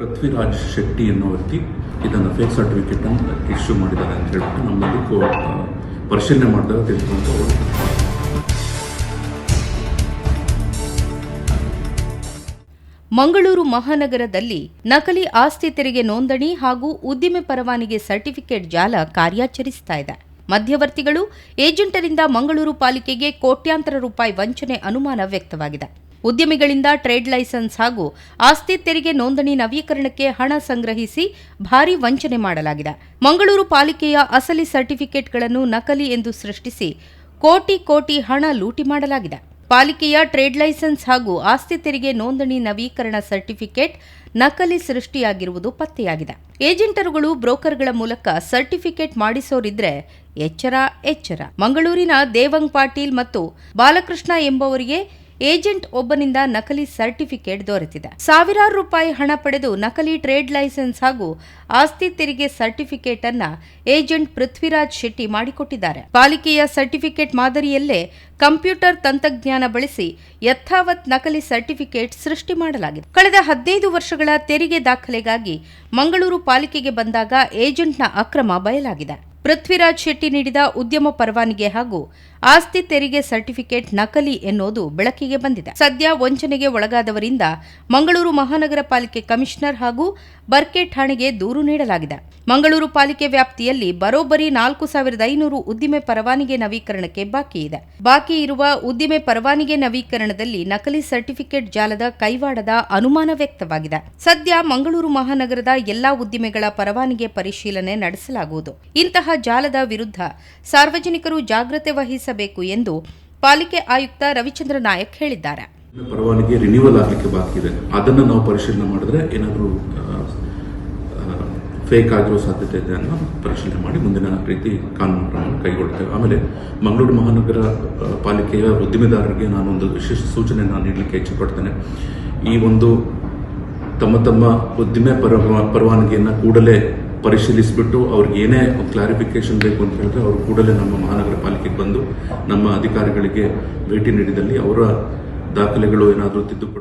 ಪೃಥ್ವಿರಾಜ್ ಶೆಟ್ಟಿ ಎನ್ನುವ ವ್ಯಕ್ತಿ ಇದನ್ನು ಫೇಕ್ ಸರ್ಟಿಫಿಕೇಟ್ ಅನ್ನು ಇಶ್ಯೂ ಮಾಡಿದ್ದಾರೆ ಅಂತ ಹೇಳ್ಬಿಟ್ಟು ನಮ್ಮಲ್ಲಿ ಪರಿಶೀಲನೆ ಮಾಡಿದಾಗ ತಿಳ್ಕೊಂಡು ಮಂಗಳೂರು ಮಹಾನಗರದಲ್ಲಿ ನಕಲಿ ಆಸ್ತಿ ತೆರಿಗೆ ನೋಂದಣಿ ಹಾಗೂ ಉದ್ದಿಮೆ ಪರವಾನಿಗೆ ಸರ್ಟಿಫಿಕೇಟ್ ಜಾಲ ಕಾರ್ಯಾಚರಿಸ್ತಾ ಇದೆ. ಮಧ್ಯವರ್ತಿಗಳು ಏಜೆಂಟರಿಂದ ಮಂಗಳೂರು ಪಾಲಿಕೆಗೆ ಕೋಟ್ಯಾಂತರ ರೂಪಾಯಿ ವಂಚನೆ ಅನುಮಾನ ವ್ಯಕ್ತವಾಗಿದೆ. ಉದ್ಯಮಿಗಳಿಂದ ಟ್ರೇಡ್ ಲೈಸೆನ್ಸ್ ಹಾಗೂ ಆಸ್ತಿ ತೆರಿಗೆ ನೋಂದಣಿ ನವೀಕರಣಕ್ಕೆ ಹಣ ಸಂಗ್ರಹಿಸಿ ಭಾರಿ ವಂಚನೆ ಮಾಡಲಾಗಿದೆ. ಮಂಗಳೂರು ಪಾಲಿಕೆಯ ಅಸಲಿ ಸರ್ಟಿಫಿಕೇಟ್ಗಳನ್ನು ನಕಲಿ ಎಂದು ಸೃಷ್ಟಿಸಿ ಕೋಟಿ ಕೋಟಿ ಹಣ ಲೂಟಿ ಮಾಡಲಾಗಿದೆ. ಪಾಲಿಕೆಯ ಟ್ರೇಡ್ ಲೈಸೆನ್ಸ್ ಹಾಗೂ ಆಸ್ತಿ ತೆರಿಗೆ ನೋಂದಣಿ ನವೀಕರಣ ಸರ್ಟಿಫಿಕೇಟ್ ನಕಲಿ ಸೃಷ್ಟಿಯಾಗಿರುವುದು ಪತ್ತೆಯಾಗಿದೆ. ಏಜೆಂಟರುಗಳು ಬ್ರೋಕರ್ಗಳ ಮೂಲಕ ಸರ್ಟಿಫಿಕೇಟ್ ಮಾಡಿಸೋರಿದ್ರೆ ಎಚ್ಚರ ಎಚ್ಚರ. ಮಂಗಳೂರಿನ ದೇವಂಗ್ ಪಾಟೀಲ್ ಮತ್ತು ಬಾಲಕೃಷ್ಣ ಎಂಬುವರಿಗೆ ಏಜೆಂಟ್ ಒಬ್ಬನಿಂದ ನಕಲಿ ಸರ್ಟಿಫಿಕೇಟ್ ದೊರೆತಿದೆ. ಸಾವಿರಾರು ರೂಪಾಯಿ ಹಣ ಪಡೆದು ನಕಲಿ ಟ್ರೇಡ್ ಲೈಸೆನ್ಸ್ ಹಾಗೂ ಆಸ್ತಿ ತೆರಿಗೆ ಸರ್ಟಿಫಿಕೇಟ್ ಅನ್ನ ಏಜೆಂಟ್ ಪೃಥ್ವಿರಾಜ್ ಶೆಟ್ಟಿ ಮಾಡಿಕೊಟ್ಟಿದ್ದಾರೆ. ಪಾಲಿಕೆಯ ಸರ್ಟಿಫಿಕೇಟ್ ಮಾದರಿಯಲ್ಲೇ ಕಂಪ್ಯೂಟರ್ ತಂತ್ರಜ್ಞಾನ ಬಳಸಿ ಯಥಾವತ್ ನಕಲಿ ಸರ್ಟಿಫಿಕೇಟ್ ಸೃಷ್ಟಿ ಮಾಡಲಾಗಿದೆ. ಕಳೆದ ಹದಿನೈದು ವರ್ಷಗಳ ತೆರಿಗೆ ದಾಖಲೆಗಾಗಿ ಮಂಗಳೂರು ಪಾಲಿಕೆಗೆ ಬಂದಾಗ ಏಜೆಂಟ್ನ ಅಕ್ರಮ ಬಯಲಾಗಿದೆ. ಪೃಥ್ವಿರಾಜ್ ಶೆಟ್ಟಿ ನೀಡಿದ ಉದ್ಯಮ ಪರವಾನಿಗೆ ಹಾಗೂ ಆಸ್ತಿ ತೆರಿಗೆ ಸರ್ಟಿಫಿಕೇಟ್ ನಕಲಿ ಎನ್ನುವುದು ಬೆಳಕಿಗೆ ಬಂದಿದೆ. ಸದ್ಯ ವಂಚನೆಗೆ ಒಳಗಾದವರಿಂದ ಮಂಗಳೂರು ಮಹಾನಗರ ಪಾಲಿಕೆ ಕಮಿಷನರ್ ಹಾಗೂ ಬರ್ಕೆ ಠಾಣೆಗೆ ದೂರು ನೀಡಲಾಗಿದೆ. ಮಂಗಳೂರು ಪಾಲಿಕೆ ವ್ಯಾಪ್ತಿಯಲ್ಲಿ ಬರೋಬ್ಬರಿ ನಾಲ್ಕು ಸಾವಿರದ ಐನೂರು ಉದ್ದಿಮೆ ಪರವಾನಿಗೆ ನವೀಕರಣಕ್ಕೆ ಬಾಕಿ ಇದೆ. ಬಾಕಿ ಇರುವ ಉದ್ದಿಮೆ ಪರವಾನಿಗೆ ನವೀಕರಣದಲ್ಲಿ ನಕಲಿ ಸರ್ಟಿಫಿಕೇಟ್ ಜಾಲದ ಕೈವಾಡದ ಅನುಮಾನ ವ್ಯಕ್ತವಾಗಿದೆ. ಸದ್ಯ ಮಂಗಳೂರು ಮಹಾನಗರದ ಎಲ್ಲಾ ಉದ್ದಿಮೆಗಳ ಪರವಾನಿಗೆ ಪರಿಶೀಲನೆ ನಡೆಸಲಾಗುವುದು. ಇಂತಹ ಜಾಲದ ವಿರುದ್ಧ ಸಾರ್ವಜನಿಕರು ಜಾಗ್ರತೆ ವಹಿಸಬೇಕು ಎಂದು ಪಾಲಿಕೆ ಆಯುಕ್ತ ರವಿಚಂದ್ರ ನಾಯಕ್ ಹೇಳಿದ್ದಾರೆ. ಪರವಾನಗಿ ರಿನ್ಯೂವಲ್ ಆಗಲಿಕ್ಕೆ ಬಾಕಿ ಇದೆ. ಅದನ್ನು ನಾವು ಪರಿಶೀಲನೆ ಮಾಡಿದ್ರೆ ಏನಾದರೂ ಫೇಕ್ ಆಗಿರೋ ಸಾಧ್ಯತೆ ಇದೆ ಅನ್ನೋ ಪರಿಶೀಲನೆ ಮಾಡಿ ಮುಂದಿನ ರೀತಿ ಕಾನೂನು ಕ್ರಮ ಕೈಗೊಳ್ತೇವೆ. ಆಮೇಲೆ ಮಂಗಳೂರು ಮಹಾನಗರ ಪಾಲಿಕೆಯ ಉದ್ದಿಮೆದಾರರಿಗೆ ನಾನೊಂದು ವಿಶೇಷ ಸೂಚನೆ ನಾನು ನೀಡಲಿಕ್ಕೆ ಇಚ್ಛೆಪಡ್ತೇನೆ ಈ ಒಂದು ತಮ್ಮ ತಮ್ಮ ಉದ್ದಿಮೆ ಪರವ, ಪರವಾನಗಿಯನ್ನು ಕೂಡಲೇ ಪರಿಶೀಲಿಸಿಬಿಟ್ಟು ಅವ್ರಿಗೆ ಏನೇ ಕ್ಲಾರಿಫಿಕೇಶನ್ ಬೇಕು ಅಂತ ಹೇಳಿದ್ರೆ ಅವರು ಕೂಡಲೇ ನಮ್ಮ ಮಹಾನಗರ ಪಾಲಿಕೆಗೆ ಬಂದು ನಮ್ಮ ಅಧಿಕಾರಿಗಳಿಗೆ ಭೇಟಿ ನೀಡಿದಲ್ಲಿ ಅವರ ದಾಖಲೆಗಳು ಏನಾದರೂ ತಿದ್ದುಪಡಿ